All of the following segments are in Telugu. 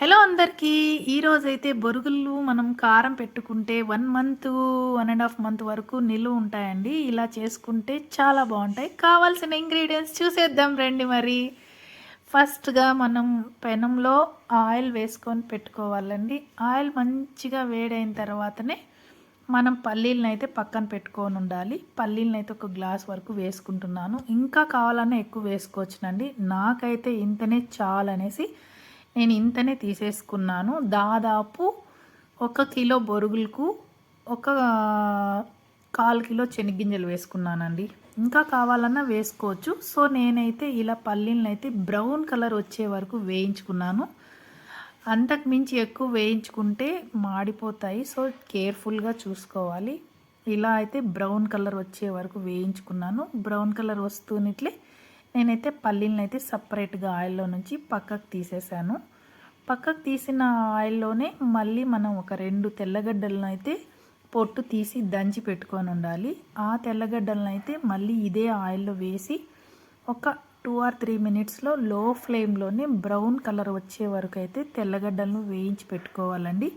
హలో అందరికీ. ఈరోజైతే బొరుగులు మనం కారం పెట్టుకుంటే one month one and half month వరకు నిల్వ ఉంటాయండి. ఇలా చేసుకుంటే చాలా బాగుంటాయి. కావాల్సిన ఇంగ్రీడియంట్స్ చూసేద్దాం రండి మరి. ఫస్ట్గా మనం పెనంలో ఆయిల్ వేసుకొని పెట్టుకోవాలండి. ఆయిల్ మంచిగా వేడైన తర్వాతనే మనం పల్లీలను అయితే పక్కన పెట్టుకొని ఉండాలి. పల్లీలను అయితే ఒక గ్లాస్ వరకు వేసుకుంటున్నాను. ఇంకా కావాలన్నా ఎక్కువ వేసుకోవచ్చునండి. నాకైతే ఇంతనే చాలనేసి నేను ఇంతనే తీసేసుకున్నాను. దాదాపు ఒక కిలో బొరుగులకు ఒక కాల్ కిలో చెనిగ్గింజలు వేసుకున్నానండి. ఇంకా కావాలన్నా వేసుకోవచ్చు. సో నేనైతే ఇలా పల్లీలను అయితే బ్రౌన్ కలర్ వచ్చే వరకు వేయించుకున్నాను. అంతకు మించి ఎక్కువ వేయించుకుంటే మాడిపోతాయి. సో కేర్ఫుల్గా చూసుకోవాలి. ఇలా అయితే బ్రౌన్ కలర్ వచ్చే వరకు వేయించుకున్నాను. బ్రౌన్ కలర్ వస్తున్నట్లే నేనైతే పల్లీలను అయితే సపరేట్గా ఆయిల్లో నుంచి పక్కకు తీసేసాను. పక్కకు తీసిన ఆయిల్లోనే మళ్ళీ మనం ఒక రెండు తెల్లగడ్డలను అయితే పొట్టు తీసి దంచి పెట్టుకొని ఉండాలి. ఆ తెల్లగడ్డలను అయితే మళ్ళీ ఇదే ఆయిల్లో వేసి ఒక టూ ఆర్ త్రీ మినిట్స్లో లో ఫ్లేమ్లోనే బ్రౌన్ కలర్ వచ్చే వరకు అయితే తెల్లగడ్డలను వేయించి పెట్టుకోవాలండి.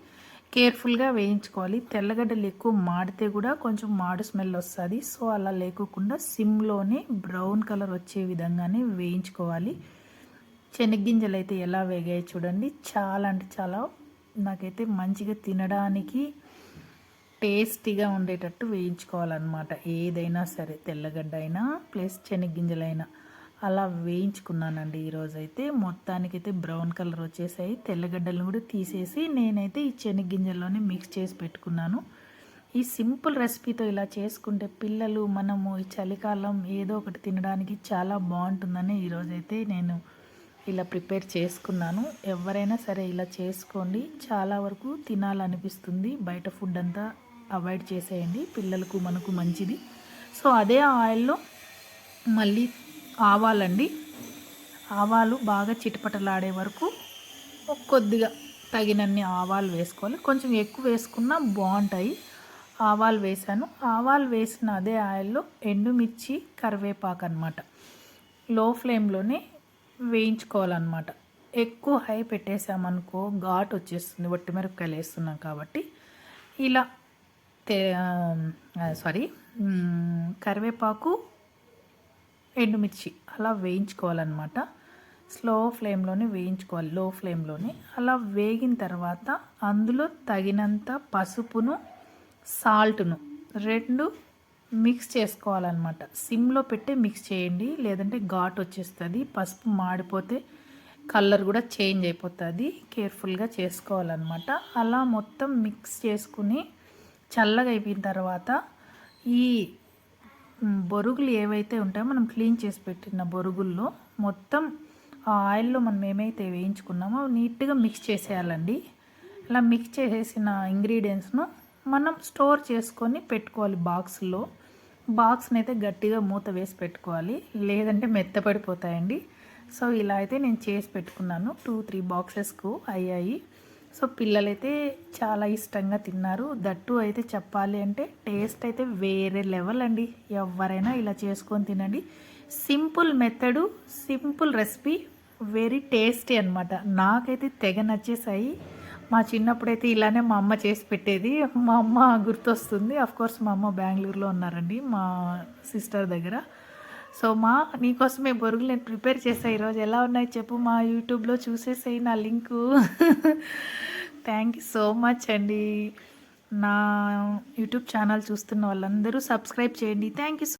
కేర్ఫుల్గా వేయించుకోవాలి. తెల్లగడ్డలు ఎక్కువ మాడితే కూడా కొంచెం మాడు స్మెల్ వస్తుంది. సో అలా లేకోకుండా సిమ్లోనే బ్రౌన్ కలర్ వచ్చే విధంగానే వేయించుకోవాలి. శనగ్గింజలు అయితే ఎలా వేగాయి చూడండి. చాలా అంటే చాలా నాకైతే మంచిగా తినడానికి టేస్టీగా ఉండేటట్టు వేయించుకోవాలన్నమాట. ఏదైనా సరే తెల్లగడ్డ అయినా ప్లస్ శనగ్గింజలైనా. అలా వేయించుకున్నానండి ఈరోజైతే. మొత్తానికైతే బ్రౌన్ కలర్ వచ్చేసాయి. తెల్లగడ్డలను కూడా తీసేసి నేనైతే ఈ శనగ్గింజల్లోనే మిక్స్ చేసి పెట్టుకున్నాను. ఈ సింపుల్ రెసిపీతో ఇలా చేసుకుంటే పిల్లలు మనము ఈ చలికాలం ఏదో ఒకటి తినడానికి చాలా బాగుంటుందని ఈరోజైతే నేను ఇలా ప్రిపేర్ చేసుకున్నాను. ఎవరైనా సరే ఇలా చేసుకోండి. చాలా వరకు తినాలనిపిస్తుంది. బయట ఫుడ్ అంతా అవాయిడ్ చేసేయండి. పిల్లలకు మనకు మంచిది. సో అదే ఆయిల్లో మళ్ళీ ఆవాలండి. ఆవాలు బాగా చిటపటలాడే వరకు కొద్దిగా తగినన్ని ఆవాలు వేసుకోవాలి. కొంచెం ఎక్కువ వేసుకున్నా బాగుంటాయి. ఆవాలు వేసాను. ఆవాలు వేసిన అదే ఆయిల్లో ఎండుమిర్చి కరివేపాకు అనమాట లో ఫ్లేమ్లోనే వేయించుకోవాలన్నమాట. ఎక్కువ హై పెట్టేసామనుకో ఘాట్ వచ్చేస్తుంది. వట్టి మిరపకాయలు వేస్తున్నాం కాబట్టి. ఇలా సారీ కరివేపాకు ఎండుమిర్చి అలా వేయించుకోవాలన్నమాట. స్లో ఫ్లేమ్లోనే వేయించుకోవాలి. లో ఫ్లేమ్లోనే అలా వేగిన తర్వాత అందులో తగినంత పసుపును సాల్ట్ను రెండు మిక్స్ చేసుకోవాలన్నమాట. సిమ్లో పెట్టి మిక్స్ చేయండి. లేదంటే ఘాట్ వచ్చేస్తుంది. పసుపు మాడిపోతే కలర్ కూడా చేంజ్ అయిపోతుంది. కేర్ఫుల్గా చేసుకోవాలన్నమాట. అలా మొత్తం మిక్స్ చేసుకుని చల్లగా అయిపోయిన తర్వాత ఈ బొరుగులు ఏవైతే ఉంటాయో మనం క్లీన్ చేసి పెట్టిన బొరుగుల్లో మొత్తం ఆ ఆయిల్లో మనం ఏమైతే వేయించుకున్నామో నీట్గా మిక్స్ చేసేయాలండి. అలా మిక్స్ చేసేసిన ఇంగ్రీడియంట్స్ను మనం స్టోర్ చేసుకొని పెట్టుకోవాలి బాక్స్లో. బాక్స్ని అయితే గట్టిగా మూత వేసి పెట్టుకోవాలి లేదంటే మెత్తపడిపోతాయండి. సో ఇలా అయితే నేను చేసి పెట్టుకున్నాను. టూ త్రీ బాక్సెస్కు అయ్యాయి. సో పిల్లలైతే చాలా ఇష్టంగా తిన్నారు. దట్టు అయితే చెప్పాలి అంటే టేస్ట్ అయితే వేరే లెవెల్ అండి. ఎవరైనా ఇలా చేసుకొని తినండి. Simple method simple recipe very tasty అనమాట నాకైతే తెగ నచ్చేసాయి మా చిన్నప్పుడైతే ఇలానే మా అమ్మ చేసి పెట్టేది. మా అమ్మ గుర్తొస్తుంది. కోర్స్ మా అమ్మ బెంగళూరులో ఉన్నారండి మా సిస్టర్ దగ్గర. సో మా నీకోసమే బొరుగులు నేను ప్రిపేర్ చేసాను ఈరోజు. ఎలా ఉన్నాయి చెప్పు మా యూట్యూబ్లో చూసేసాయి నా link. Thank you so much అండి. నా యూట్యూబ్ ఛానల్ చూస్తున్న వాళ్ళందరూ సబ్స్క్రైబ్ చేయండి. Thank you